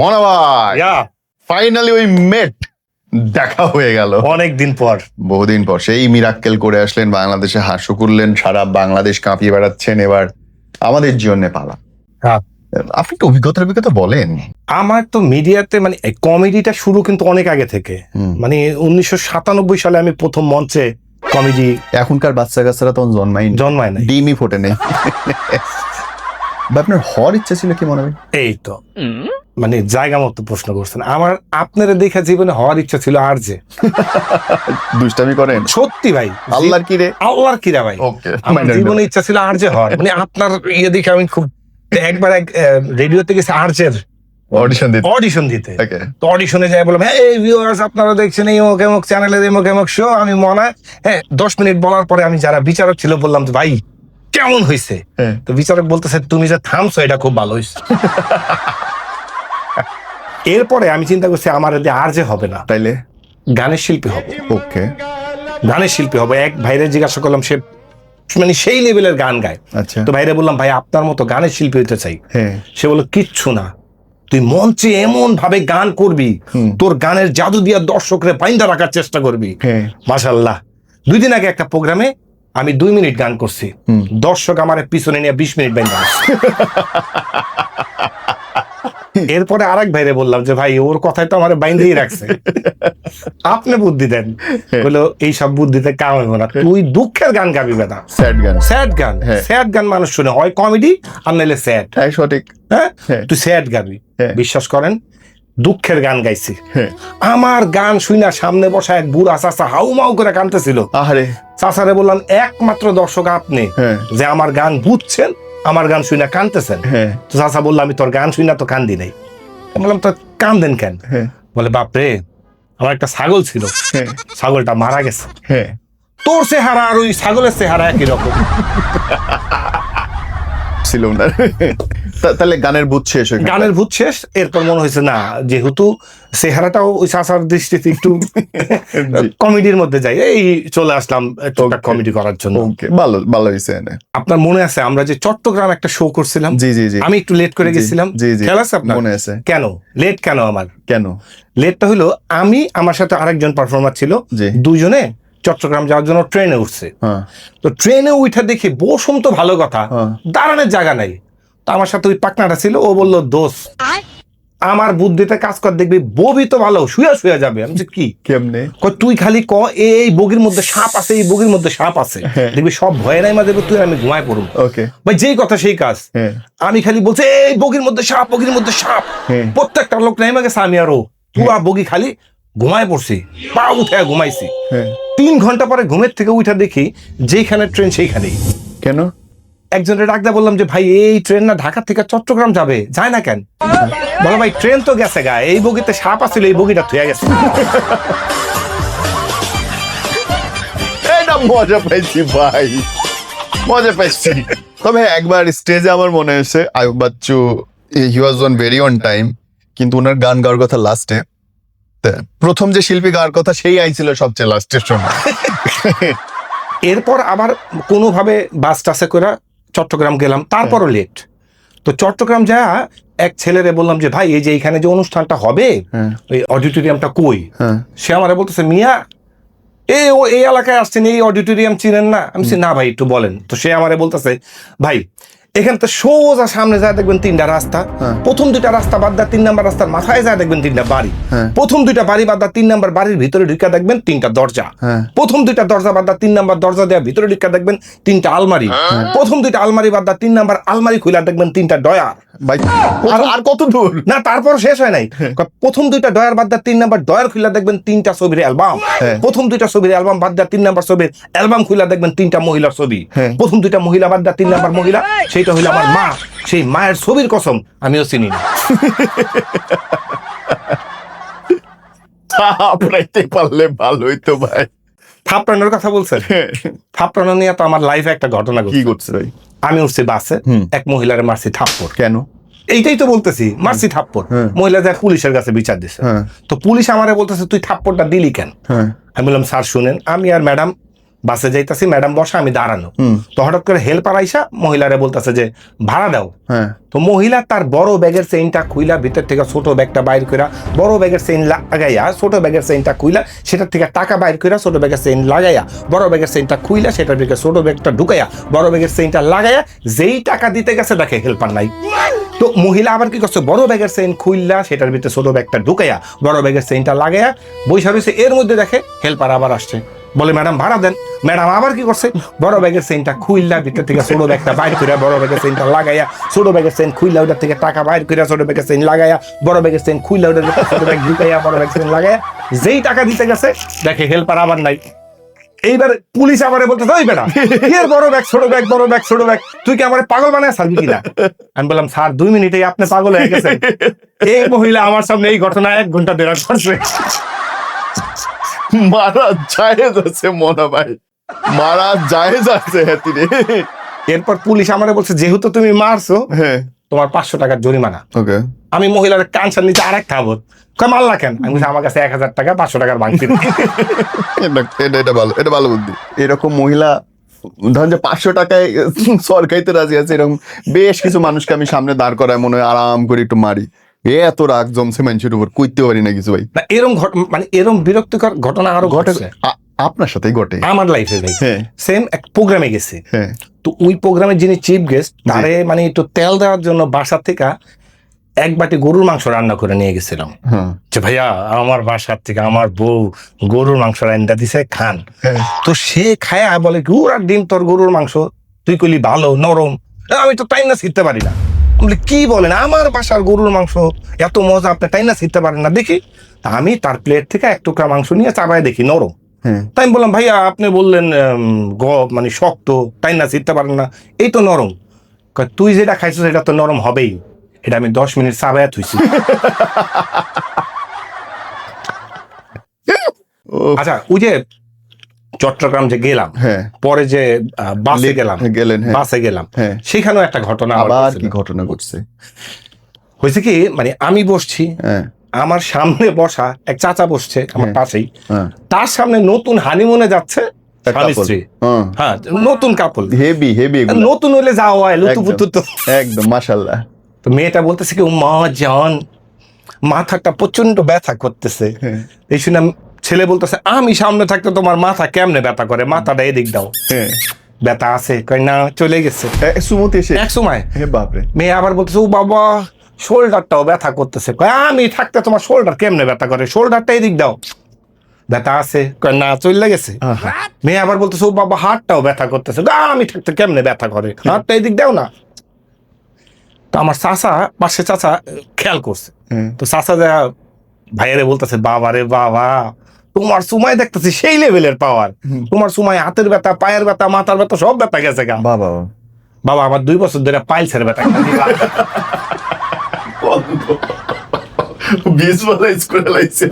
মনা ভাই ইয়া ফাইনালি ওই মেট দেখা হয়ে গেল। অনেক দিন পর। বহুদিন পর। সেই মিরাক্কেল করে আসলেন বাংলাদেশে হাস্য করলেন সারা বাংলাদেশ কাঁপিয়ে বেড়াচ্ছেন। এবার আমাদের জন্য পালা। হ্যাঁ। আপনি একটু অভিজ্ঞতার অভিজ্ঞতা বলেন। আমার তো মিডিয়াতে মানে কমেডিটা শুরু কিন্তু অনেক আগে থেকে। হুম। মানে উনিশশো সাতানব্বই সালে আমি প্রথম মঞ্চে কমেডি এখনকার বাচ্চা কাচ্চারা তখন জন্মাই জন্মায় না ডিমই ফোটে নেই। বা আপনার হওয়ার ইচ্ছা ছিল কি মনে হয়? এই তো। মানে জায়গা মতো প্রশ্ন করছেন। আমার আপনারা দেখা জীবনে হওয়ার ইচ্ছা ছিল আর যে। দুষ্টামি করেন? সত্যি ভাই। আল্লাহর কি রে আল্লাহর কিরা ভাই। ওকে আমার জীবনে ইচ্ছা ছিল আর যে হওয়ার। মানে আপনার ইয়ে দেখে আমি খুব একবার এক রেডিওতে গেছি আর্জের অডিশন দিতে। অডিশন দিতে। তো অডিশনে যাই বললাম হ্যাঁ এই ভিউয়ার্স আপনারা দেখছেন এই অমুক এমক চ্যানেলে এমক এমক শো আমি মনে হয় হ্যাঁ দশ মিনিট বলার পরে আমি যারা বিচারক ছিল বললাম যে ভাই কেমন হয়েছে হ্যাঁ। তো বিচারক বলতেছে তুমি যে থামছো এটা খুব ভালো হয়েছে এরপরে আমি চিন্তা করছি আমার এতে আর যে হবে না। তাইলে? গানের শিল্পী হবে। ওকে। গানের শিল্পী হবে। এক ভাইরে জিজ্ঞাসা করলাম সে মানে সেই লেভেলের গান গায়। আচ্ছা। তো ভাইরে বললাম ভাই আপনার মতো গানের শিল্পী হতে চাই। হ্যাঁ। সে বলল কিচ্ছু না। তুই মঞ্চে এমন ভাবে গান করবি। তোর গানের জাদু দিয়া দর্শকরে বাইন্দা রাখার চেষ্টা করবি। হ্যাঁ। মাশাল্লাহ দুই দিন আগে একটা প্রোগ্রামে আমি দুই মিনিট গান করছি। দর্শক আমার পিছনে নিয়ে বিশ মিনিট বাইন্দা। এরপরে আরেক ভাইরে বললাম যে ভাই ওর কথাই তো আমার বাইন্দেই রাখছে। আপনি বুদ্ধি দেন। বলল এই সব বুদ্ধিতে কাম হইব না। তুই দুঃখের গান গাবি বেদা স্যাড গান। স্যাড গান। হ্যাঁ। স্যাড গান মানুষ শুনে। হয় কমেডি আর নাইলে স্যাড। হ্যাঁ সঠিক। হ্যাঁ? হ্যাঁ। তুই স্যাড গাবি। হ্যাঁ। বিশ্বাস করেন দুঃখের গান গাইছি। হ্যাঁ। আমার গান শুইনা সামনে বসা এক বুড়া চাচা হাউ মাউ করে কানতেছিল। আহারে। চাচারে বললাম একমাত্র দর্শক আপনি হ্যাঁ। যে আমার গান বুঝছেন আমার গান শুই না কানতেছেন? হ্যাঁ। তো চাচা বলল আমি তোর গান শুই না তো কান্দি নাই। বললাম তো কান্দেন কেন? হ্যাঁ। বলে বাপরে আমার একটা ছাগল ছিল। হ্যাঁ। ছাগলটা মারা গেছে। হ্যাঁ। তোর চেহারা আর ওই ছাগলের চেহারা একই রকম। ছিল না। তাহলে গানের বুথ শেষ গানের ভূত শেষ এরপর মনে হয়েছে না যেহেতু চেহারাটাও ওই চাচার দৃষ্টিতে একটু কমেডির মধ্যে যাই এই চলে আসলাম কমেডি করার জন্য। ভালো ভালো হয়েছে আপনার মনে আছে আমরা যে চট্টগ্রাম একটা শো করছিলাম? জি জি জি। আমি একটু লেট করে গেছিলাম। জি জি। খেয়াল আছে আপনার? মনে আছে। কেন? লেট কেন আমার? কেন? লেটটা হলো আমি আমার সাথে আরেকজন পারফর্মার ছিল দুজনে চট্টগ্রাম যাওয়ার জন্য ট্রেনে উঠছে। হ্যাঁ। তো ট্রেনে উঠে দেখি বসুম তো ভালো কথা। হ্যাঁ। দাঁড়ানোর জায়গা নাই। আমার সাথে ওই পাকনাটা ছিল ও বলল দোষ আমার বুদ্ধিতে কাজ কর দেখবি ববি তো ভালো শুয়ে শুয়ে যাবে। আমি কি? কেমনে? তুই খালি ক এই বগির মধ্যে সাপ আছে এই বগির মধ্যে সাপ আছে। হ্যাঁ। দেখবি সব ভয়ে নাই মাঝে তুই আমি ঘুমায় পড়ুম ওকে। ভাই যেই কথা সেই কাজ। হ্যাঁ। আমি খালি বলছি এই বগির মধ্যে সাপ বগির মধ্যে সাপ। হ্যাঁ। প্রত্যেকটা লোক নেমে গেছে আমি আরও পুরা বগি খালি ঘুমায় পড়ছি পা উঠে ঘুমাইছি। হ্যাঁ। তিন ঘণ্টা পরে ঘুমের থেকে উঠে দেখি যেখানে ট্রেন সেইখানেই। কেন? একজনের ডাকদা বললাম যে ভাই এই ট্রেন না ঢাকা থেকে চট্টগ্রাম যাবে। যায় না কেন? বলো ভাই ট্রেন তো গেছে গা। এই বগিতে সাপ আছিল এই বগিটা থুয়ে গেছে। এটা মজা পাইছি ভাই। মজা পাইছি। তবে একবার স্টেজে আমার মনে হয়েছে Ayub Bachchu he was on very on time কিন্তু ওনার গান গাওয়ার কথা লাস্টে প্রথম যে শিল্পী গাওয়ার কথা সেই আইছিল সবচেয়ে লাস্টের সময় এরপর আবার কোনোভাবে বাস টাসে করে চট্টগ্রাম গেলাম তারপরও লেট তো চট্টগ্রাম যা এক ছেলেরে বললাম যে ভাই এই যে এখানে যে অনুষ্ঠানটা হবে হ্যাঁ। ওই অডিটোরিয়ামটা কই? হ্যাঁ। সে আমারে বলতেছে মিয়া এ ও এই এলাকায় আসছেন এই অডিটোরিয়াম চিনেন না? আমি না ভাই একটু বলেন। তো সে আমারে বলতেছে ভাই এখান তো সোজা সামনে যা দেখবেন তিনটা রাস্তা হ্যাঁ। প্রথম দুইটা রাস্তা বাদ দা তিন নাম্বার রাস্তার মাথায় যা দেখবেন তিনটা বাড়ি হ্যাঁ। প্রথম দুইটা বাড়ি বাদ দা তিন নাম্বার বাড়ির ভিতরে ঢুকা দেখবেন তিনটা দরজা হ্যাঁ। প্রথম দুইটা দরজা বাদ দা তিন নাম্বার দরজা দেওয়া ভিতরে ঢুকা দেখবেন তিনটা আলমারি প্রথম দুইটা আলমারি বাদ দা তিন নাম্বার আলমারি খুলে দেখবেন তিনটা ডয়ার আর আর কত দূর? না তারপর শেষ হয় নাই। প্রথম দুইটা ডয়ার বাদ তিন নাম্বার ডয়ার খুলে দেখবেন তিনটা ছবির অ্যালবাম। হ্যাঁ। প্রথম দুইটা ছবির অ্যালবাম বাদ তিন নাম্বার ছবির অ্যালবাম খুলে দেখবেন তিনটা মহিলার ছবি। হ্যাঁ। প্রথম দুইটা মহিলা বাদ তিন নাম্বার মহিলা সেইটা হইল আমার মা। সেই মায়ের ছবির কসম আমিও চিনি না। পারলে ভালো হইতো ভাই। থাপড়ানোর কথা বলছেন? থাপড়ানো নিয়ে তো আমার লাইফে একটা ঘটনা কি ঘটছে। ভাই? আমি উঠছি বাসে। এক মহিলার মারছি থাপ্পড়। কেন? এইটাই তো বলতেছি মারছি থাপ্পড়। হ্যাঁ। মহিলা যায় পুলিশের কাছে বিচার দিছে। হ্যাঁ। তো পুলিশ আমারে বলতেছে তুই থাপ্পড়টা দিলি কেন? হ্যাঁ। আমি বললাম স্যার শুনেন আমি আর ম্যাডাম বাসে যাইতাছি ম্যাডাম বসা আমি দাঁড়ানো। তো হঠাৎ করে হেল্পার আইসা মহিলারে বলতেছে যে ভাড়া দাও। হ্যাঁ। তো মহিলা তার বড় ব্যাগের চেইনটা খুইলা ভিতর থেকে ছোট ব্যাগটা বাইর কইরা বড় ব্যাগের চেইন লাগাইয়া ছোট ব্যাগের চেইনটা খুইলা সেটার থেকে টাকা বাইর কইরা ছোট ব্যাগের চেইন লাগাইয়া বড় ব্যাগের চেইনটা খুইলা সেটার দিকে ছোট ব্যাগটা ঢুকাইয়া বড় ব্যাগের চেইনটা লাগাইয়া যেই টাকা দিতে গেছে দেখে হেল্পার নাই। তো মহিলা আবার কি করছে বড় ব্যাগের চেইন খুইলা সেটার ভিতরে ছোট ব্যাগটা ঢুকাইয়া বড় ব্যাগের চেইনটা লাগাইয়া বৈশা রয়েছে এর মধ্যে দেখে হেল্পার আবার আসছে। বলে, ম্যাডাম, ভাড়া দেন। ম্যাডাম, আবার কি করছে? বড় ব্যাগের চেইনটা খুইলা ভিতর থেকে, ছোট ব্যাগটা বাইর করে বড় ব্যাগের চেইনটা লাগাইয়া, ছোট ব্যাগের চেইন খুইলা ওটার থেকে টাকা বাইর করে ছোট ব্যাগের চেইন লাগাইয়া, বড় ব্যাগের চেইন খুইলা ওটার ভিতরে ছোট ব্যাগ ঢুকাইয়া বড় ব্যাগের চেইন লাগাইয়া, যেই টাকা দিতে গেছে, দেখে হেল্পার আবার নাই। এইবার পুলিশ আমারে বলতে ওই বেটা এর বড় ব্যাগ, ছোট ব্যাগ, বড় ব্যাগ, ছোট ব্যাগ, তুই কি আমার পাগল বানায় সারবি কিনা? আমি বললাম, স্যার, দুই মিনিটে আপনি পাগল হয়ে গেছেন। এই মহিলা আমার সামনে এই ঘটনা এক ঘণ্টা দেড় করছে মারা জায়েজ আছে মনে ভাই। মারা জায়েজ আছে হ্যাতি রে এরপর পুলিশ আমারে বলছে যেহেতু তুমি মারছো হ্যাঁ। তোমার পাঁচশো টাকার জরিমানা। ওকে। আমি মহিলার কানসার নিচে আরেক খাব মারলা কেন? আমি বলছি, আমার কাছে এক হাজার টাকা পাঁচশো টাকার এটা এটা এটা ভালো এটা ভালো বুদ্ধি। এরকম মহিলা ধরেন যে পাঁচশো টাকায় সরকারিতে রাজি আছে এরকম বেশ কিছু মানুষকে আমি সামনে দাঁড় করায় মনে হয় আরাম করে একটু মারি। এ এত রাগ জমছে মানুষের উপর কইতে পারি না কিছু ভাই। না এরম মানে এরম বিরক্তিকর ঘটনা আরও ঘটে আপনার সাথেই ঘটে। আমার লাইফে ভাই। হ্যাঁ। সেম এক প্রোগ্রামে গেছে। হ্যাঁ। তো ওই প্রোগ্রামের যিনি চিফ গেস্ট তারে মানে একটু তেল দেওয়ার জন্য বাসা থেকে এক বাটি গরুর মাংস রান্না করে নিয়ে গেছিলাম। হ্যাঁ। যে ভাইয়া আমার বাসার থেকে আমার বউ গরুর মাংস রান্না দিছে খান। হ্যাঁ। তো সে খায়া বলে গুড় আর ডিম তোর গরুর মাংস তুই কইলি ভালো নরম। আমি তো টাইম না শিখতে পারি না। বলি, কি বলেন? আমার বাসার গরুর মাংস এত মজা আপনি টাইম না শিখতে পারেন না? দেখি। আমি তার প্লেট থেকে এক টুকরা মাংস নিয়ে চাবায় দেখি নরম। হ্যাঁ। তাই আমি বললাম ভাইয়া আপনি বললেন গ মানে শক্ত তাই না জিততে পারেন না? এই তো নরম। তুই যেটা খাইছিস এটা তো নরম হবেই। এটা আমি দশ মিনিট চাবায়া থুইছি আচ্ছা ওই যে চট্টগ্রাম যে গেলাম হ্যাঁ। পরে যে আহ, বাসে গেলাম গেলেন হ্যাঁ। বাসে গেলাম হ্যাঁ। সেখানেও একটা ঘটনা আবার কি ঘটনা ঘটছে? হয়েছে কি মানে আমি বসছি হ্যাঁ। আমার সামনে বসা এক চাচা বসছে আমার হ্যাঁ। পাশেই। হ্যাঁ। তার সামনে নতুন হানিমুনে যাচ্ছে হ্যাঁ। হ্যাঁ নতুন কাপল হেভি হেভি নতুন হলে যাওয়া হয় লুতুপুতু তো। একদম মাশাল্লাহ তো মেয়েটা বলতেছে কি মা জান মাথাটা প্রচণ্ড ব্যথা করতেছে। হ্যাঁ। এই শুনে ছেলে বলতেছে আমি সামনে থাকতে তোমার মাথা কেমনে ব্যথা করে? মাথাটা এদিক দাও। হ্যাঁ। ব্যথা আছে। কই না চলে গেছে। এ, সুমতি এসে এক সময়। হে বাপরে। মেয়ে আবার বলতেছে ও বাবা শোল্ডারটাও ব্যথা করতেছে। কয় আমি থাকতে তোমার শোল্ডার কেমনে ব্যথা করে? শোল্ডারটা এদিক দাও। ব্যথা আছে। কয় না চলে গেছে। মেয়ে আবার বলতেছে ও বাবা হাতটাও ব্যথা করতেছে। আমি থাকতে কেমনে ব্যথা করে? হাতটা এদিক দাও না। তো আমার চাচা পাশে চাচা খেয়াল করছে। হ্যাঁ। তো চাচা যা ভাইয়ারে বলতেছে বাবা রে বাবা তোমার সময় দেখতেছি সেই লেভেলের পাওয়ার তোমার সময় হাতের ব্যথা পায়ের ব্যথা মাথার ব্যথা সব ব্যথা গেছে গা। বাবা। বাবা আমার দুই বছর ধরে পাইলসের ব্যথা বিষ বলা স্কুলে লাইছি।